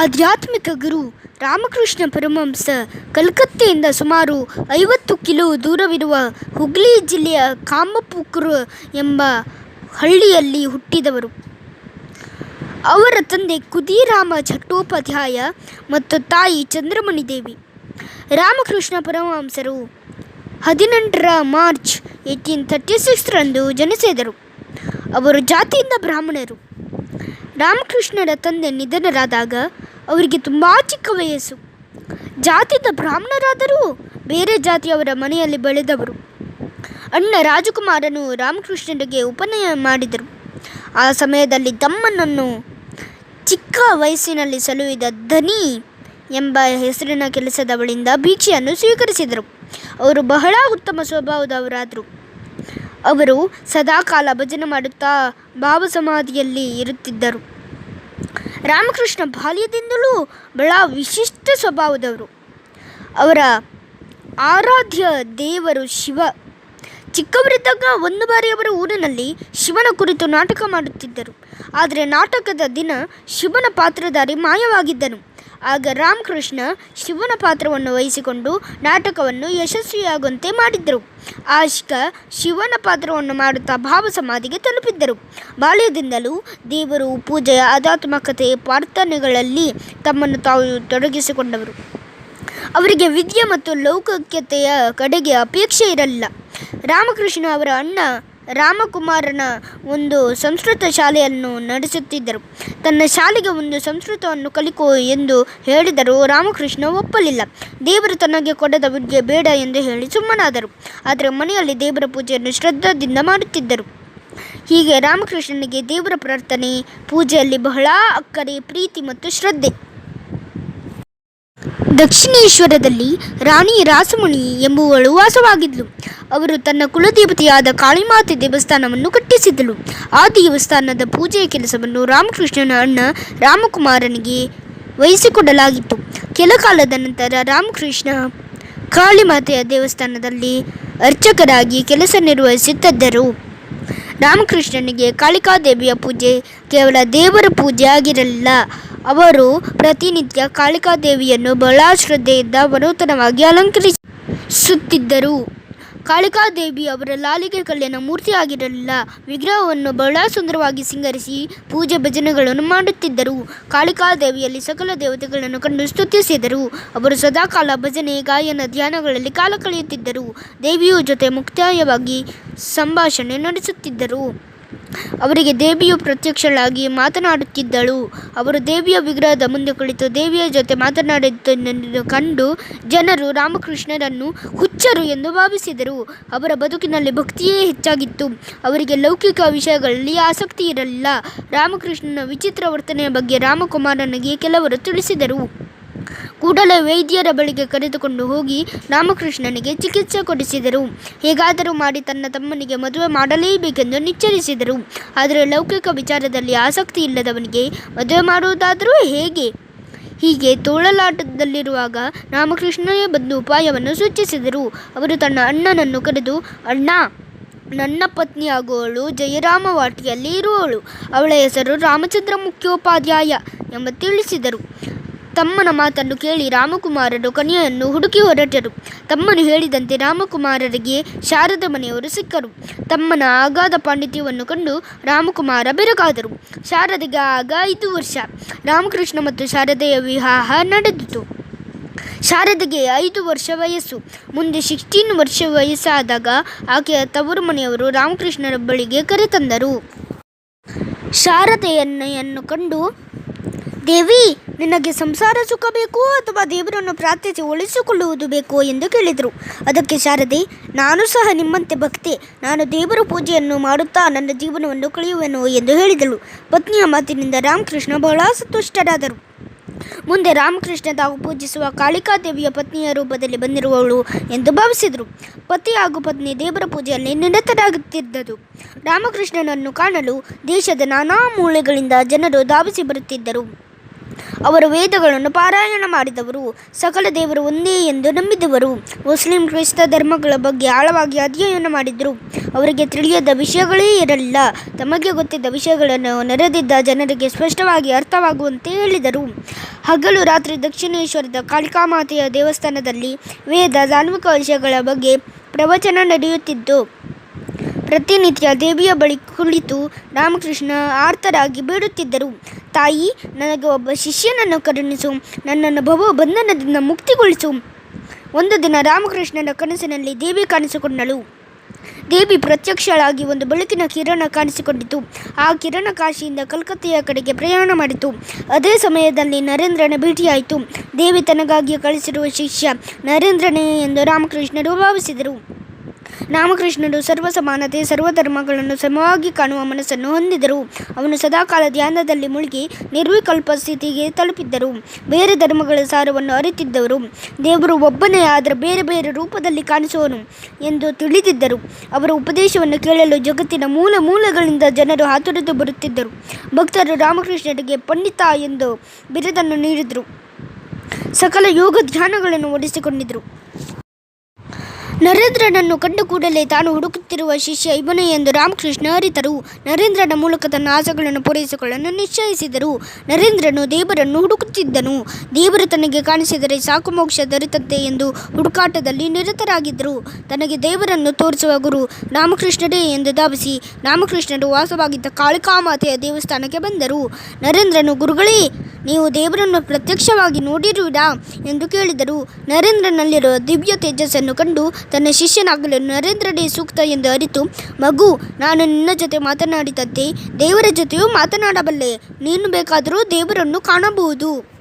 ಆಧ್ಯಾತ್ಮಿಕ ಗುರು ರಾಮಕೃಷ್ಣ ಪರಮಹಂಸ ಕಲ್ಕತ್ತೆಯಿಂದ ಸುಮಾರು ಐವತ್ತು ಕಿಲೋ ದೂರವಿರುವ ಹುಗ್ಲಿ ಜಿಲ್ಲೆಯ ಕಾಮಪುಕುರ್ ಎಂಬ ಹಳ್ಳಿಯಲ್ಲಿ ಹುಟ್ಟಿದವರು. ಅವರ ತಂದೆ ಕುದಿರಾಮ ಚಟ್ಟೋಪಾಧ್ಯಾಯ ಮತ್ತು ತಾಯಿ ಚಂದ್ರಮಣಿ ದೇವಿ ರಾಮಕೃಷ್ಣ ಪರಮಹಂಸರು ಹದಿನೆಂಟರ ಮಾರ್ಚ್ ಏಯ್ಟೀನ್ ತರ್ಟಿ ಸಿಕ್ಸ್ರಂದು ಜನಿಸಿದರು. ಅವರು ಜಾತಿಯಿಂದ ಬ್ರಾಹ್ಮಣರು. ರಾಮಕೃಷ್ಣರ ತಂದೆ ನಿಧನರಾದಾಗ ಅವರಿಗೆ ತುಂಬ ಚಿಕ್ಕ ವಯಸ್ಸು. ಜಾತಿಯಿಂದ ಬ್ರಾಹ್ಮಣರಾದರೂ ಬೇರೆ ಜಾತಿಯವರ ಮನೆಯಲ್ಲಿ ಬೆಳೆದವರು. ಅಣ್ಣ ರಾಜಕುಮಾರನು ರಾಮಕೃಷ್ಣರಿಗೆ ಉಪನಯ ಮಾಡಿದರು. ಆ ಸಮಯದಲ್ಲಿ ತಮ್ಮನನ್ನು ಚಿಕ್ಕ ವಯಸ್ಸಿನಲ್ಲಿ ಸಲುಹಿದ ಧನಿ ಎಂಬ ಹೆಸರಿನ ಕೆಲಸದವಳಿಂದ ಭೀಕ್ಷೆಯನ್ನು ಸ್ವೀಕರಿಸಿದರು. ಅವರು ಬಹಳ ಉತ್ತಮ ಸ್ವಭಾವದವರಾದರು. ಅವರು ಸದಾಕಾಲ ಭಜನೆ ಮಾಡುತ್ತಾ ಭಾವಸಮಾಧಿಯಲ್ಲಿ ಇರುತ್ತಿದ್ದರು. ರಾಮಕೃಷ್ಣ ಬಾಲ್ಯದಿಂದಲೂ ಬಹಳ ವಿಶಿಷ್ಟ ಸ್ವಭಾವದವರು. ಅವರ ಆರಾಧ್ಯ ದೇವರು ಶಿವ. ಚಿಕ್ಕವರಿದ್ದಾಗ ಒಂದು ಬಾರಿ ಅವರ ಊರಿನಲ್ಲಿ ಶಿವನ ಕುರಿತು ನಾಟಕ ಮಾಡುತ್ತಿದ್ದರು. ಆದರೆ ನಾಟಕದ ದಿನ ಶಿವನ ಪಾತ್ರಧಾರಿ ಮಾಯವಾಗಿದ್ದನು. ಆಗ ರಾಮಕೃಷ್ಣ ಶಿವನ ಪಾತ್ರವನ್ನು ವಹಿಸಿಕೊಂಡು ನಾಟಕವನ್ನು ಯಶಸ್ವಿಯಾಗುವಂತೆ ಮಾಡಿದ್ದರು. ಆಶಿಕ ಶಿವನ ಪಾತ್ರವನ್ನು ಮಾಡುತ್ತಾ ಭಾವ ಸಮಾಧಿಗೆ ತಲುಪಿದ್ದರು. ಬಾಲ್ಯದಿಂದಲೂ ದೇವರು ಪೂಜೆ ಆಧ್ಯಾತ್ಮಕತೆ ಪ್ರಾರ್ಥನೆಗಳಲ್ಲಿ ತಮ್ಮನ್ನು ತಾವು ತೊಡಗಿಸಿಕೊಂಡವರು. ಅವರಿಗೆ ವಿದ್ಯೆ ಮತ್ತು ಲೌಕಿಕತೆಯ ಕಡೆಗೆ ಅಪೇಕ್ಷೆ ಇರಲಿಲ್ಲ. ರಾಮಕೃಷ್ಣ ಅವರ ಅಣ್ಣ ರಾಮಕುಮಾರನ ಒಂದು ಸಂಸ್ಕೃತ ಶಾಲೆಯನ್ನು ನಡೆಸುತ್ತಿದ್ದರು. ತನ್ನ ಶಾಲೆಗೆ ಒಂದು ಸಂಸ್ಕೃತವನ್ನು ಕಲಿಕೋ ಎಂದು ಹೇಳಿದರು ರಾಮಕೃಷ್ಣ ಒಪ್ಪಲಿಲ್ಲ. ದೇವರು ತನಗೆ ಕೊಡದ ವಿದ್ಯೆ ಬೇಡ ಎಂದು ಹೇಳಿ ಸುಮ್ಮನಾದರು. ಆದರೆ ಮನೆಯಲ್ಲಿ ದೇವರ ಪೂಜೆಯನ್ನು ಶ್ರದ್ಧಾದಿಂದ ಮಾಡುತ್ತಿದ್ದರು. ಹೀಗೆ ರಾಮಕೃಷ್ಣನಿಗೆ ದೇವರ ಪ್ರಾರ್ಥನೆ, ಪೂಜೆಯಲ್ಲಿ ಬಹಳ ಅಕ್ಕರೆ, ಪ್ರೀತಿ ಮತ್ತು ಶ್ರದ್ಧೆ. ದಕ್ಷಿಣೇಶ್ವರದಲ್ಲಿ ರಾಣಿ ರಾಸಮುನಿ ಎಂಬುವಳು ವಾಸವಾಗಿದ್ದಳು ಅವರು ತನ್ನ ಕುಲದೇವತೆಯಾದ ಕಾಳಿಮಾತೆ ದೇವಸ್ಥಾನವನ್ನು ಕಟ್ಟಿಸಿದ್ದಳು ಆ ದೇವಸ್ಥಾನದ ಪೂಜೆಯ ಕೆಲಸವನ್ನು ರಾಮಕೃಷ್ಣನ ಅಣ್ಣ ರಾಮಕುಮಾರನಿಗೆ ವಹಿಸಿಕೊಡಲಾಗಿತ್ತು. ಕೆಲ ಕಾಲದ ನಂತರ ರಾಮಕೃಷ್ಣ ಕಾಳಿಮಾತೆಯ ದೇವಸ್ಥಾನದಲ್ಲಿ ಅರ್ಚಕರಾಗಿ ಕೆಲಸ ನಿರ್ವಹಿಸುತ್ತಿದ್ದರು. ರಾಮಕೃಷ್ಣನಿಗೆ ಕಾಳಿಕಾದೇವಿಯ ಪೂಜೆ ಕೇವಲ ದೇವರ ಪೂಜೆ ಆಗಿರಲಿಲ್ಲ. ಅವರು ಪ್ರತಿನಿತ್ಯ ಕಾಳಿಕಾದೇವಿಯನ್ನು ಬಹಳ ಶ್ರದ್ಧೆಯಿಂದ ಮನೋತನವಾಗಿ ಅಲಂಕರಿಸುತ್ತಿದ್ದರು. ಕಾಳಿಕಾದೇವಿ ಅವರ ಲಾಲಿಗೆ ಕಲ್ಯಾಣ ಮೂರ್ತಿಯಾಗಿರಲಿಲ್ಲ. ವಿಗ್ರಹವನ್ನು ಬಹಳ ಸುಂದರವಾಗಿ ಸಿಂಗರಿಸಿ ಪೂಜೆ ಭಜನೆಗಳನ್ನು ಮಾಡುತ್ತಿದ್ದರು. ಕಾಳಿಕಾದೇವಿಯಲ್ಲಿ ಸಕಲ ದೇವತೆಗಳನ್ನು ಕಂಡು ಸ್ತುತಿಸಿದರು. ಅವರು ಸದಾಕಾಲ ಭಜನೆ, ಗಾಯನ, ಧ್ಯಾನಗಳಲ್ಲಿ ಕಾಲ ಕಳೆಯುತ್ತಿದ್ದರು. ದೇವಿಯ ಜೊತೆ ಮುಕ್ತಾಯವಾಗಿ ಸಂಭಾಷಣೆ ನಡೆಸುತ್ತಿದ್ದರು. ಅವರಿಗೆ ದೇವಿಯು ಪ್ರತ್ಯಕ್ಷಳಾಗಿ ಮಾತನಾಡುತ್ತಿದ್ದಳು. ಅವರು ದೇವಿಯ ವಿಗ್ರಹದ ಮುಂದೆ ಕುಳಿತು ದೇವಿಯ ಜೊತೆ ಮಾತನಾಡುವುದನ್ನು ಕಂಡು ಜನರು ರಾಮಕೃಷ್ಣರನ್ನು ಹುಚ್ಚರು ಎಂದು ಭಾವಿಸಿದರು. ಅವರ ಬದುಕಿನಲ್ಲಿ ಭಕ್ತಿಯೇ ಹೆಚ್ಚಾಗಿತ್ತು. ಅವರಿಗೆ ಲೌಕಿಕ ವಿಷಯಗಳಲ್ಲಿ ಆಸಕ್ತಿ ಇರಲಿಲ್ಲ. ರಾಮಕೃಷ್ಣನ ವಿಚಿತ್ರ ವರ್ತನೆಯ ಬಗ್ಗೆ ರಾಮಕುಮಾರನಿಗೆ ಕೆಲವರು ತಿಳಿಸಿದರು. ಕೂಡಲೇ ವೈದ್ಯರ ಬಳಿಗೆ ಕರೆದುಕೊಂಡು ಹೋಗಿ ರಾಮಕೃಷ್ಣನಿಗೆ ಚಿಕಿತ್ಸೆ ಕೊಡಿಸಿದರು. ಹೇಗಾದರೂ ಮಾಡಿ ತನ್ನ ತಮ್ಮನಿಗೆ ಮದುವೆ ಮಾಡಲೇಬೇಕೆಂದು ನಿಚ್ಚರಿಸಿದರು. ಆದರೆ ಲೌಕಿಕ ವಿಚಾರದಲ್ಲಿ ಆಸಕ್ತಿ ಇಲ್ಲದವನಿಗೆ ಮದುವೆ ಮಾಡುವುದಾದರೂ ಹೇಗೆ? ಹೀಗೆ ತೋಳಲಾಟದಲ್ಲಿರುವಾಗ ರಾಮಕೃಷ್ಣನೇ ಬಂದು ಉಪಾಯವನ್ನು ಸೂಚಿಸಿದರು. ಅವರು ತನ್ನ ಅಣ್ಣನನ್ನು ಕರೆದು, ಅಣ್ಣ, ನನ್ನ ಪತ್ನಿಯಾಗುವಳು ಜಯರಾಮ ವಾಟಿಯಲ್ಲಿ ಇರುವವಳು ಅವಳ ಹೆಸರು ರಾಮಚಂದ್ರ ಮುಖ್ಯೋಪಾಧ್ಯಾಯ ಎಂಬ ತಿಳಿಸಿದರು. ತಮ್ಮನ ಮಾತನ್ನು ಕೇಳಿ ರಾಮಕುಮಾರರು ಕನ್ಯೆಯನ್ನು ಹುಡುಕಿ ಹೊರಟರು. ತಮ್ಮನು ಹೇಳಿದಂತೆ ರಾಮಕುಮಾರರಿಗೆ ಶಾರದ ಮನೆಯವರು ಸಿಕ್ಕರು. ತಮ್ಮನ ಆಗಾಧ ಪಾಂಡಿತ್ಯವನ್ನು ಕಂಡು ರಾಮಕುಮಾರ ಬೆರಗಾದರು. ಶಾರದೆಗೆ ಆಗ ಐದು ವರ್ಷ. ರಾಮಕೃಷ್ಣ ಮತ್ತು ಶಾರದೆಯ ವಿವಾಹ ನಡೆದಿತು. ಶಾರದೆಗೆ ಐದು ವರ್ಷ ವಯಸ್ಸು. ಮುಂದೆ ಸಿಕ್ಸ್ಟೀನ್ ವರ್ಷ ವಯಸ್ಸಾದಾಗ ಆಕೆಯ ತವರು ಮನೆಯವರು ರಾಮಕೃಷ್ಣರ ಬಳಿಗೆ ಕರೆತಂದರು ಶಾರದೆಯನ್ನು ಕಂಡು, ದೇವಿ ನಿನಗೆ ಸಂಸಾರ ಸುಖ ಬೇಕು ಅಥವಾ ದೇವರನ್ನು ಪ್ರಾರ್ಥಿಸಿ ಉಳಿಸಿಕೊಳ್ಳುವುದು ಬೇಕೋ ಎಂದು ಕೇಳಿದರು. ಅದಕ್ಕೆ ಶಾರದೆ, ನಾನು ಸಹ ನಿಮ್ಮಂತೆ ಭಕ್ತೆ. ನಾನು ದೇವರ ಪೂಜೆಯನ್ನು ಮಾಡುತ್ತಾ ನನ್ನ ಜೀವನವನ್ನು ಕಳೆಯುವೆನು ಎಂದು ಹೇಳಿದಳು. ಪತ್ನಿಯ ಮಾತಿನಿಂದ ರಾಮಕೃಷ್ಣ ಬಹಳ ಸಂತುಷ್ಟರಾದರು. ಮುಂದೆ ರಾಮಕೃಷ್ಣ ತಾವು ಪೂಜಿಸುವ ಕಾಳಿಕಾದೇವಿಯ ಪತ್ನಿಯ ರೂಪದಲ್ಲಿ ಬಂದಿರುವವಳು ಎಂದು ಭಾವಿಸಿದರು. ಪತಿ ಹಾಗೂ ಪತ್ನಿ ದೇವರ ಪೂಜೆಯಲ್ಲಿ ನಿರತರಾಗುತ್ತಿದ್ದರು. ರಾಮಕೃಷ್ಣನನ್ನು ಕಾಣಲು ದೇಶದ ನಾನಾ ಮೂಲೆಗಳಿಂದ ಜನರು ಧಾವಿಸಿ ಬರುತ್ತಿದ್ದರು. ಅವರು ವೇದಗಳನ್ನು ಪಾರಾಯಣ ಮಾಡಿದವರು. ಸಕಲ ದೇವರು ಒಂದೇ ಎಂದು ನಂಬಿದವರು. ಮುಸ್ಲಿಂ ಕ್ರೈಸ್ತ ಧರ್ಮಗಳ ಬಗ್ಗೆ ಆಳವಾಗಿ ಅಧ್ಯಯನ ಮಾಡಿದರು. ಅವರಿಗೆ ತಿಳಿಯದ ವಿಷಯಗಳೇ ಇರಲಿಲ್ಲ. ತಮಗೆ ಗೊತ್ತಿದ್ದ ವಿಷಯಗಳನ್ನು ನೆರೆದಿದ್ದ ಜನರಿಗೆ ಸ್ಪಷ್ಟವಾಗಿ ಅರ್ಥವಾಗುವಂತೆ ಹೇಳಿದರು. ಹಗಲು ರಾತ್ರಿ ದಕ್ಷಿಣೇಶ್ವರದ ಕಾಳಿಕಾಮಾತೆಯ ದೇವಸ್ಥಾನದಲ್ಲಿ ವೇದ ಧಾರ್ಮಿಕ ವಿಷಯಗಳ ಬಗ್ಗೆ ಪ್ರವಚನ ನಡೆಯುತ್ತಿತ್ತು ಪ್ರತಿನಿತ್ಯ ದೇವಿಯ ಬಳಿ ಕುಳಿತು ರಾಮಕೃಷ್ಣ ಆರ್ತರಾಗಿ ಬೇಡುತ್ತಿದ್ದರು. ತಾಯಿ, ನನಗೆ ಒಬ್ಬ ಶಿಷ್ಯನನ್ನು ಕರುಣಿಸು. ನನ್ನನ್ನು ಭವ ಬಂಧನದಿಂದ ಮುಕ್ತಿಗೊಳಿಸು. ಒಂದು ದಿನ ರಾಮಕೃಷ್ಣನ ಕನಸಿನಲ್ಲಿ ದೇವಿ ಕಾಣಿಸಿಕೊಂಡಳು. ದೇವಿ ಪ್ರತ್ಯಕ್ಷಳಾಗಿ ಒಂದು ಬೆಳಕಿನ ಕಿರಣ ಕಾಣಿಸಿಕೊಂಡಿತು. ಆ ಕಿರಣ ಕಾಶಿಯಿಂದ ಕಲ್ಕತ್ತೆಯ ಕಡೆಗೆ ಪ್ರಯಾಣ ಮಾಡಿತು. ಅದೇ ಸಮಯದಲ್ಲಿ ನರೇಂದ್ರನ ಭೇಟಿಯಾಯಿತು. ದೇವಿ ತನಗಾಗಿ ಕಳಿಸಿರುವ ಶಿಷ್ಯ ನರೇಂದ್ರನೇ ಎಂದು ರಾಮಕೃಷ್ಣರು ಭಾವಿಸಿದರು. ರಾಮಕೃಷ್ಣರು ಸರ್ವ ಸಮಾನತೆ ಸರ್ವಧರ್ಮಗಳನ್ನು ಸಮವಾಗಿ ಕಾಣುವ ಮನಸ್ಸನ್ನು ಹೊಂದಿದರು. ಅವನು ಸದಾಕಾಲ ಧ್ಯಾನದಲ್ಲಿ ಮುಳುಗಿ ನಿರ್ವಿಕಲ್ಪ ಸ್ಥಿತಿಗೆ ತಲುಪಿದ್ದರು. ಬೇರೆ ಧರ್ಮಗಳ ಸಾರವನ್ನು ಅರಿತಿದ್ದವರು. ದೇವರು ಒಬ್ಬನೇ ಆದರೆ ಬೇರೆ ಬೇರೆ ರೂಪದಲ್ಲಿ ಕಾಣಿಸುವನು ಎಂದು ತಿಳಿದಿದ್ದರು. ಅವರ ಉಪದೇಶವನ್ನು ಕೇಳಲು ಜಗತ್ತಿನ ಮೂಲ ಮೂಲಗಳಿಂದ ಜನರು ಹಾತೊರೆದು ಬರುತ್ತಿದ್ದರು. ಭಕ್ತರು ರಾಮಕೃಷ್ಣರಿಗೆ ಪಂಡಿತ ಎಂದು ಬಿರುದನ್ನು ನೀಡಿದರು. ಸಕಲ ಯೋಗ ಧ್ಯಾನಗಳನ್ನು ಒಲಿಸಿಕೊಂಡಿದ್ದರು ನರೇಂದ್ರನನ್ನು ಕಂಡು ಕೂಡಲೇ ತಾನು ಹುಡುಕುತ್ತಿರುವ ಶಿಷ್ಯ ಇವನೇ ಎಂದು ರಾಮಕೃಷ್ಣ ಅರಿತರು. ನರೇಂದ್ರನ ಮೂಲಕ ತನ್ನ ಆಸೆಗಳನ್ನು ಪೂರೈಸಿಕೊಳ್ಳಲು ನಿಶ್ಚಯಿಸಿದರು. ನರೇಂದ್ರನು ದೇವರನ್ನು ಹುಡುಕುತ್ತಿದ್ದನು. ದೇವರು ತನಗೆ ಕಾಣಿಸಿದರೆ ಸಾಕು ಮೋಕ್ಷ ದೊರೆತಂತೆ ಎಂದು ಹುಡುಕಾಟದಲ್ಲಿ ನಿರತರಾಗಿದ್ದರು. ತನಗೆ ದೇವರನ್ನು ತೋರಿಸುವ ಗುರು ರಾಮಕೃಷ್ಣರೇ ಎಂದು ಧಾವಿಸಿ ರಾಮಕೃಷ್ಣರು ವಾಸವಾಗಿದ್ದ ಕಾಳಿಕಾಮಾತೆಯ ದೇವಸ್ಥಾನಕ್ಕೆ ಬಂದರು. ನರೇಂದ್ರನು, ಗುರುಗಳೇ ನೀವು ದೇವರನ್ನು ಪ್ರತ್ಯಕ್ಷವಾಗಿ ನೋಡಿರುವಿರಾ ಎಂದು ಕೇಳಿದರು. ನರೇಂದ್ರನಲ್ಲಿರುವ ದಿವ್ಯ ತೇಜಸ್ಸನ್ನು ಕಂಡು ತನ್ನ ಶಿಷ್ಯನಾಗಲು ನರೇಂದ್ರನೇ ಸೂಕ್ತ ಎಂದು ಅರಿತು, ಮಗು, ನಾನು ನಿನ್ನ ಜೊತೆ ಮಾತನಾಡಿದಂತೆ ದೇವರ ಜೊತೆಯೂ ಮಾತನಾಡಬಲ್ಲೆ. ನೀನು ಬೇಕಾದರೂ ದೇವರನ್ನು ಕಾಣಬಹುದು.